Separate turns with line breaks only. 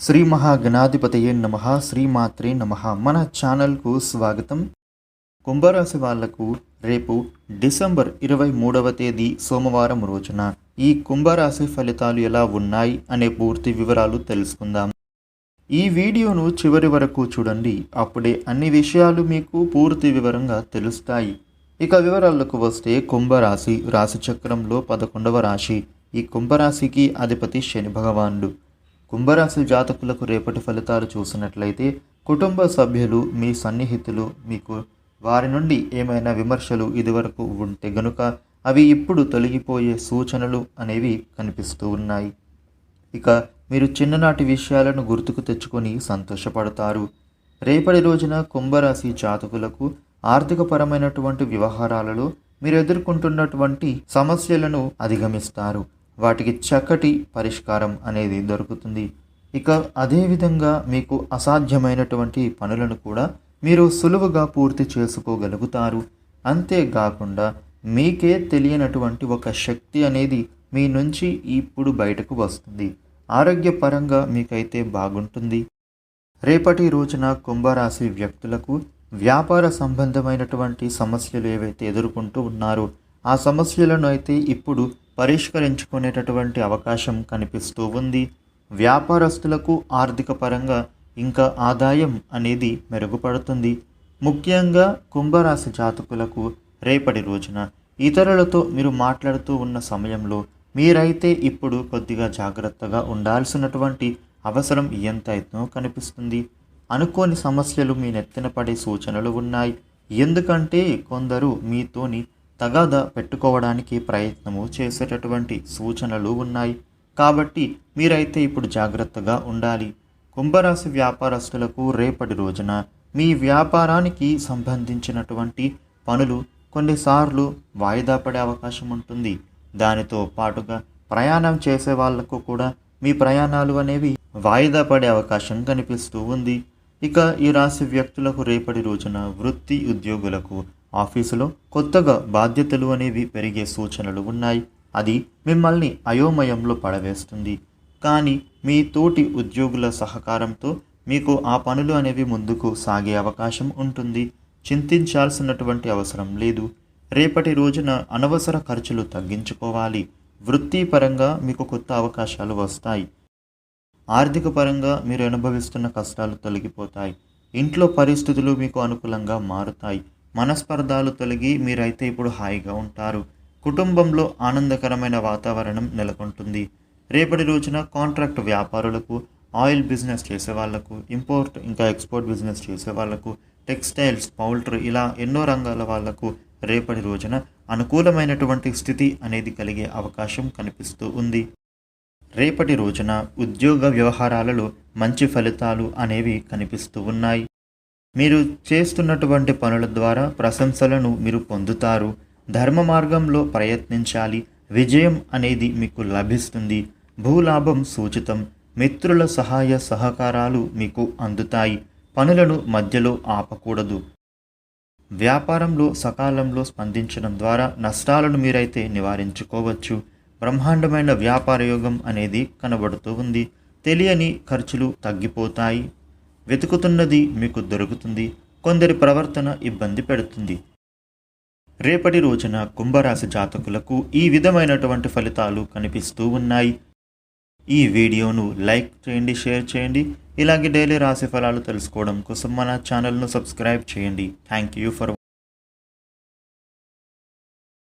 శ్రీ మహాగణాధిపతయే నమ శ్రీమాత్రే నమ. మన ఛానల్కు స్వాగతం. కుంభరాశి వాళ్ళకు రేపు డిసెంబర్ ఇరవై మూడవ తేదీ సోమవారం రోజున ఈ కుంభరాశి ఫలితాలు ఎలా ఉన్నాయి అనే పూర్తి వివరాలు తెలుసుకుందాం. ఈ వీడియోను చివరి వరకు చూడండి. అప్పుడే అన్ని విషయాలు మీకు పూర్తి వివరంగా తెలుస్తాయి. ఇక వివరాలకు వస్తే కుంభరాశి రాశి చక్రంలో పదకొండవ రాశి. ఈ కుంభరాశికి అధిపతి శని భగవానుడు. కుంభరాశి జాతకులకు రేపటి ఫలితాలు చూసినట్లయితే కుటుంబ సభ్యులు మీ సన్నిహితులు మీకు వారి నుండి ఏమైనా విమర్శలు ఇదివరకు ఉంటే గనుక అవి ఇప్పుడు తొలగిపోయే సూచనలు అనేవి కనిపిస్తూ ఉన్నాయి. ఇక మీరు చిన్ననాటి విషయాలను గుర్తుకు తెచ్చుకొని సంతోషపడతారు. రేపటి రోజున కుంభరాశి జాతకులకు ఆర్థికపరమైనటువంటి వ్యవహారాలలో మీరు ఎదుర్కొంటున్నటువంటి సమస్యలను అధిగమిస్తారు. వాటికి చక్కటి పరిష్కారం అనేది దొరుకుతుంది. ఇక అదేవిధంగా మీకు అసాధ్యమైనటువంటి పనులను కూడా మీరు సులువుగా పూర్తి చేసుకోగలుగుతారు. అంతేకాకుండా మీకే తెలియనటువంటి ఒక శక్తి అనేది మీ నుంచి ఇప్పుడు బయటకు వస్తుంది. ఆరోగ్యపరంగా మీకైతే బాగుంటుంది. రేపటి రోజున కుంభరాశి వ్యక్తులకు వ్యాపార సంబంధమైనటువంటి సమస్యలు ఏవైతే ఎదుర్కొంటూ ఉన్నారో ఆ సమస్యలను అయితే ఇప్పుడు పరిష్కరించుకునేటటువంటి అవకాశం కనిపిస్తూ ఉంది. వ్యాపారస్తులకు ఆర్థిక పరంగా ఇంకా ఆదాయం అనేది మెరుగుపడుతుంది. ముఖ్యంగా కుంభరాశి జాతకులకు రేపటి రోజున ఇతరులతో మీరు మాట్లాడుతూ ఉన్న సమయంలో మీరైతే ఇప్పుడు కొద్దిగా జాగ్రత్తగా ఉండాల్సినటువంటి అవసరం ఎంతైతే కనిపిస్తుంది. అనుకోని సమస్యలు మీ నెత్తిన పడే సూచనలు ఉన్నాయి. ఎందుకంటే కొందరు మీతోని తగాద పెట్టుకోవడానికి ప్రయత్నము చేసేటటువంటి సూచనలు ఉన్నాయి. కాబట్టి మీరైతే ఇప్పుడు జాగ్రత్తగా ఉండాలి. కుంభరాశి వ్యాపారస్తులకు రేపటి రోజున మీ వ్యాపారానికి సంబంధించినటువంటి పనులు కొన్నిసార్లు వాయిదా పడే అవకాశం ఉంటుంది. దానితో పాటుగా ప్రయాణం చేసే వాళ్ళకు కూడా మీ ప్రయాణాలు అనేవి వాయిదా పడే అవకాశం కనిపిస్తూ ఉంది. ఇక ఈ రాశి వ్యక్తులకు రేపటి రోజున వృత్తి ఉద్యోగులకు ఆఫీసులో కొత్తగా బాధ్యతలు అనేవి పెరిగే సూచనలు ఉన్నాయి. అది మిమ్మల్ని అయోమయంలో పడవేస్తుంది. కానీ మీ తోటి ఉద్యోగుల సహకారంతో మీకు ఆ పనులు అనేవి ముందుకు సాగే అవకాశం ఉంటుంది. చింతించాల్సినటువంటి అవసరం లేదు. రేపటి రోజున అనవసర ఖర్చులు తగ్గించుకోవాలి. వృత్తిపరంగా మీకు కొత్త అవకాశాలు వస్తాయి. ఆర్థిక పరంగా మీరు అనుభవిస్తున్న కష్టాలు తొలగిపోతాయి. ఇంట్లో పరిస్థితులు మీకు అనుకూలంగా మారుతాయి. మనస్పర్ధాలు తొలగి మీరైతే ఇప్పుడు హాయిగా ఉంటారు. కుటుంబంలో ఆనందకరమైన వాతావరణం నెలకొంటుంది. రేపటి రోజున కాంట్రాక్ట్ వ్యాపారులకు ఆయిల్ బిజినెస్ చేసే వాళ్ళకు ఇంపోర్ట్ ఇంకా ఎక్స్పోర్ట్ బిజినెస్ చేసే వాళ్ళకు టెక్స్టైల్స్ పౌల్ట్రీ ఇలా ఎన్నో రంగాల వాళ్ళకు రేపటి రోజున అనుకూలమైనటువంటి స్థితి అనేది కలిగే అవకాశం కనిపిస్తూ ఉంది. రేపటి రోజున ఉద్యోగ వ్యవహారాలలో మంచి ఫలితాలు అనేవి కనిపిస్తూ ఉన్నాయి. మీరు చేస్తున్నటువంటి పనుల ద్వారా ప్రశంసలను మీరు పొందుతారు. ధర్మ మార్గంలో ప్రయత్నించాలి. విజయం అనేది మీకు లభిస్తుంది. భూలాభం సూచితం. మిత్రుల సహాయ సహకారాలు మీకు అందుతాయి. పనులను మధ్యలో ఆపకూడదు. వ్యాపారంలో సకాలంలో స్పందించడం ద్వారా నష్టాలను మీరైతే నివారించుకోవచ్చు. బ్రహ్మాండమైన వ్యాపార యోగం అనేది కనబడుతూ ఉంది. తెలియని ఖర్చులు తగ్గిపోతాయి. వెతుకుతున్నది మీకు దొరుకుతుంది కొందరి ప్రవర్తన ఇబ్బంది పెడుతుంది. రేపటి రోజున కుంభరాశి జాతకులకు ఈ విధమైనటువంటి ఫలితాలు కనిపిస్తూ ఉన్నాయి. ఈ వీడియోను లైక్ చేయండి షేర్ చేయండి. ఇలాగే డైలీ రాశి ఫలాలు తెలుసుకోవడం కోసం మన ఛానల్ను సబ్స్క్రైబ్ చేయండి. Thank you for